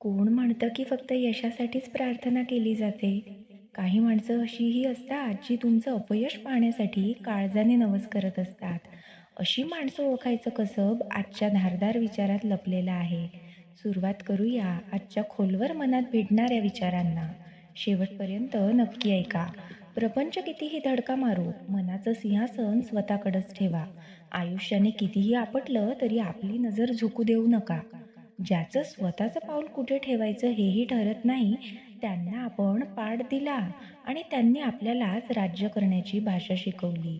कोण म्हणतं की फक्त यशासाठीच प्रार्थना केली जाते? काही माणसं अशीही असतात जी तुमचं अपयश पाहण्यासाठी काळजाने नवस करत असतात. अशी माणसं ओळखायचं कसब आजच्या धारदार विचारात लपलेलं आहे. सुरुवात करूया आजच्या खोलवर मनात भिडणाऱ्या विचारांना. शेवटपर्यंत नक्की ऐका. प्रपंच कितीही धडका मारू मनाचं सिंहासन स्वतःकडेच ठेवा. आयुष्याने कितीही आपटलं तरी आपली नजर झुकू देऊ नका. ज्याचं स्वतःचं पाऊल कुठे ठेवायचं हेही ठरत नाही त्यांना आपण पाठ दिला आणि त्यांनी आपल्यालाच राज्य करण्याची भाषा शिकवली.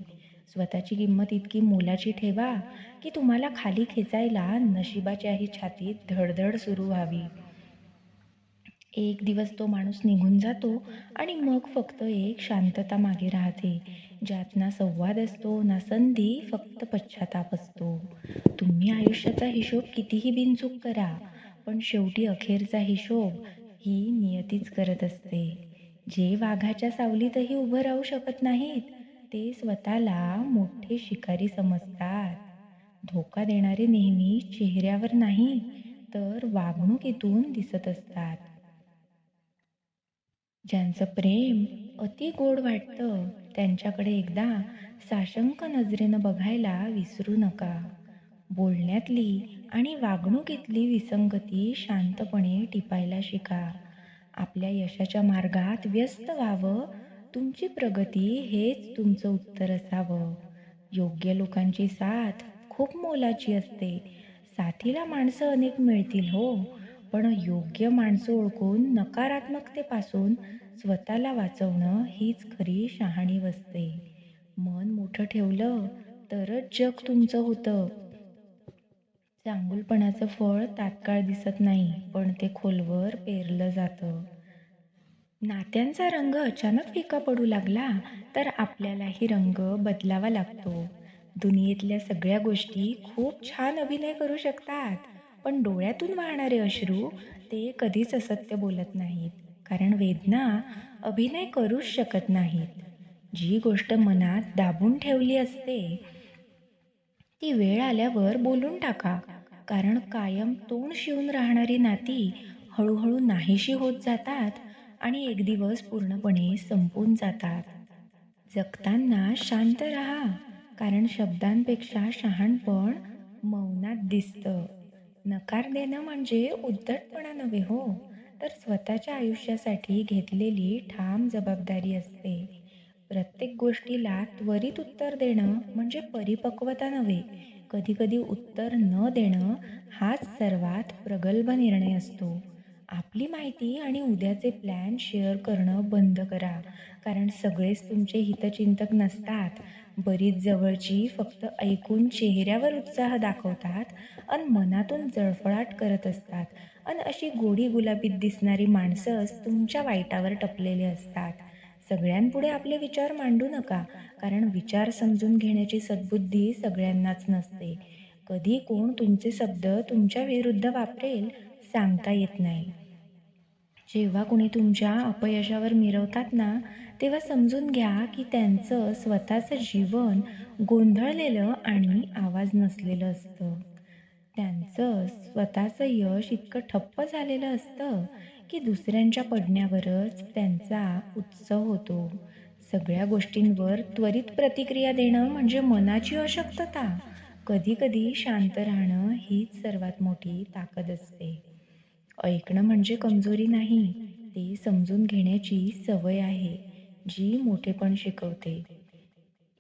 स्वतःची किंमत इतकी मोलाची ठेवा की तुम्हाला खाली खेचायला नशिबाच्याही छातीत धडधड सुरू व्हावी. एक दिवस तो माणूस निघून जातो आणि मग फक्त एक शांतता मागे राहते. ज्यात ना संवाद असतो ना संधी फक्त पश्चाताप असतो. तुम्ही आयुष्याचा हिशोब कितीही बिनचूक करा पण शेवटी अखेरचा हिशोब ही नियतीच करत असते. जे वाघाच्या सावलीतही उभं राहू शकत नाहीत ते स्वतःला मोठे शिकारी समजतात. धोका देणारे नेहमी चेहऱ्यावर नाही तर वागणुकीतून दिसत असतात. ज्यांचं प्रेम अति गोड वाटतं त्यांच्याकडे एकदा साशंक नजरेनं बघायला विसरू नका. बोलण्यातली आणि वागणुकीतली विसंगती शांतपणे टिपायला शिका. आपल्या यशाच्या मार्गात व्यस्त व्हावं तुमची प्रगती हेच तुमचं उत्तर असावं. योग्य लोकांची साथ खूप मोलाची असते. साथीला माणसं अनेक मिळतील हो पण योग्य माणसं ओळखून नकारात्मकतेपासून स्वतःला वाचवणं हीच खरी शहाणी वसते. मन मोठं ठेवलं तरच जग तुमचं होतं. चांगुलपणाचं फळ तात्काळ दिसत नाही पण ते खोलवर पेरलं जातं. नात्यांचा रंग अचानक फिका पडू लागला तर आपल्यालाही रंग बदलावा लागतो. दुनियेतल्या सगळ्या गोष्टी खूप छान अभिनय करू शकतात. पण डोळ्यातून वाहणारे अश्रू ते कधीच असत्य बोलत नाहीत. कारण वेदना अभिनय करूच शकत नाहीत. जी गोष्ट मनात दाबून ठेवली असते ती वेळ आल्यावर बोलून टाका. कारण कायम तोंड शिवून राहणारी नाती हळूहळू नाहीशी होत जातात आणि एक दिवस पूर्णपणे संपून जातात. जगताना शांत राहा. कारण शब्दांपेक्षा शहाणपण मौनात दिसतं. नकार देणं म्हणजे उद्धटपणा नव्हे हो. तर स्वतःच्या आयुष्यासाठी घेतलेली ठाम जबाबदारी असते. प्रत्येक गोष्टीला त्वरित उत्तर देणं म्हणजे परिपक्वता नव्हे. कधीकधी उत्तर न देणं हाच सर्वात प्रगल्भ निर्णय असतो. आपली माहिती आणि उद्याचे प्लॅन शेअर करणं बंद करा. कारण सगळेच तुमचे हितचिंतक नसतात. बरीच जवळची फक्त ऐकून चेहऱ्यावर उत्साह दाखवतात आणि मनातून जळफळाट करत असतात. आणि अशी गोडी गुलाबीत दिसणारी माणसंच तुमच्या वाईटावर टपलेले असतात. सगळ्यांपुढे आपले विचार मांडू नका कारण विचार समजून घेण्याची सद्बुद्धी सगळ्यांनाच नसते. कधी कोण तुमचे शब्द तुमच्या विरुद्ध वापरेल सांगता येत नाही. जेव्हा कुणी तुमच्या अपयशावर मिरवतात ना तेव्हा समजून घ्या की त्यांचं स्वतःचं जीवन गोंधळलेलं आणि आवाज नसलेलं असतं. त्यांचं स्वतःचं यश इतकं ठप्प झालेलं असतं की दुसऱ्यांच्या पडण्यावरच त्यांचा उत्सव होतो. सगळ्या गोष्टींवर त्वरित प्रतिक्रिया देणं म्हणजे मनाची अशक्तता. कधीकधी शांत राहणं हीच सर्वात मोठी ताकद असते. ऐकणं म्हणजे कमजोरी नाही ते समजून घेण्याची सवय आहे जी मोठेपण शिकवते.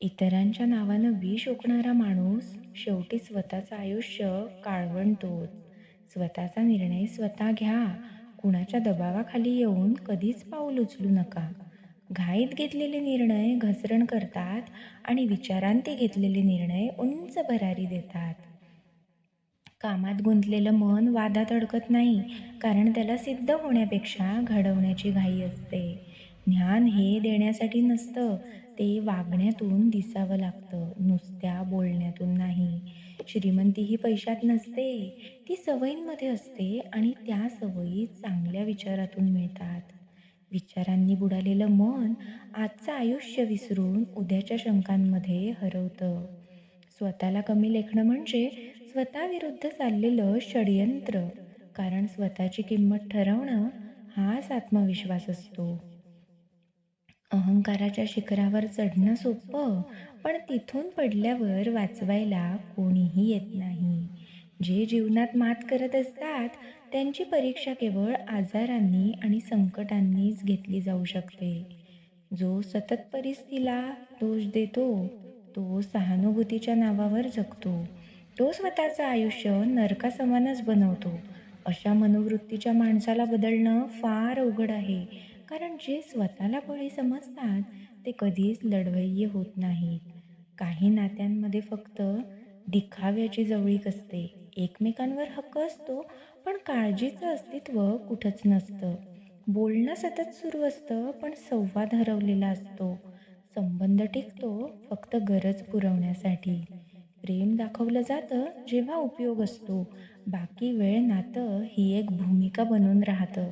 इतरांच्या नावानं विष ओकणारा माणूस शेवटी स्वतःचं आयुष्य काळवंटोच. स्वतःचा निर्णय स्वतः घ्या कुणाच्या दबावाखाली येऊन कधीच पाऊल उचलू नका. घाईत घेतलेले निर्णय घसरण करतात आणि विचारांती घेतलेले निर्णय उंच भरारी देतात. कामात गुंतलेलं मन वादात अडकत नाही कारण त्याला सिद्ध होण्यापेक्षा घडवण्याची घाई असते. ज्ञान हे देण्यासाठी नसतं ते वागण्यातून दिसावं लागतं नुसत्या बोलण्यातून नाही. श्रीमंती ही पैशात नसते ती सवयींमध्ये असते आणि त्या सवयी चांगल्या विचारातून मिळतात. विचारांनी बुडालेलं मन आजचं आयुष्य विसरून उद्याच्या शंकांमध्ये हरवतं. स्वतःला कमी लेखणं म्हणजे स्वतःविरुद्ध चाललेलं षडयंत्र कारण स्वतःची किंमत ठरवणं हाच आत्मविश्वास असतो. अहंकाराच्या शिखरावर चढणं सोपं, पण तिथून पडल्यावर वाचवायला कोणीही येत नाही. जे जीवनात मात करत असतात, त्यांची परीक्षा केवळ आजारांनी आणि संकटांनीच घेतली जाऊ शकते. जो सतत परिस्थितीला दोष देतो, तो सहानुभूतीच्या नावावर जगतो. तो स्वतःचं आयुष्य नरकासमानच बनवतो. अशा मनोवृत्तीच्या माणसाला बदलणं फार अवघड आहे. कारण जे स्वतःला बळी समजतात, ते कधीच लढवय्ये होत नाहीत. काही नात्यांमध्ये फक्त दिखाव्याची जवळीक असते. एकमेकांवर हक्क असतो, पण काळजीचं अस्तित्व कुठंच नसतं. बोलणं सतत सुरू असतं, पण संवाद हरवलेला असतो. संबंध टिकतो फक्त गरज पुरवण्यासाठी. प्रेम दाखवलं जातं जेव्हा उपयोग असतो. बाकी वेळ नातं ही एक भूमिका बनून राहतं.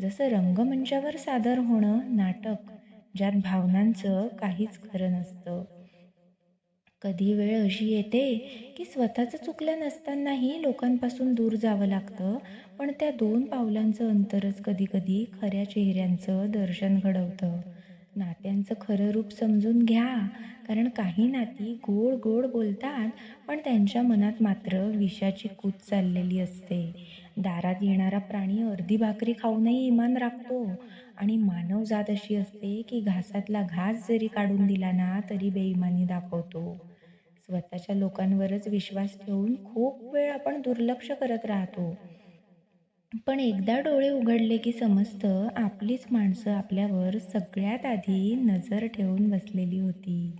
जसं रंगमंचावर सादर होणं नाटक, ज्यात भावनांचं काहीच खरं नसतं. कधी वेळ अशी येते की स्वतःचं चुकलं नसतानाही लोकांपासून दूर जावं लागतं, पण त्या दोन पावलांचं अंतरच कधी-कधी खऱ्या चेहऱ्यांचं दर्शन घडवतं. नात्यांचं खरं रूप समजून घ्या, कारण काही नाती गोड-गोड बोलतात, पण त्यांच्या मनात मात्र विषाची कूच चाललेली असते. दारात येणारा प्राणी अर्धी भाकरी खाऊनही इमान राखतो आणि मानवजात अशी असते की घासातला घास जरी काढून दिला ना, तरी बेईमानी दाखवतो. स्वतःच्या लोकांवरच विश्वास ठेवून खूप वेळ आपण दुर्लक्ष करत राहतो. पण एकदा डोळे उघडले की समजतं, आपलीच माणसं आपल्यावर सगळ्यात आधी नजर ठेवून बसलेली होती.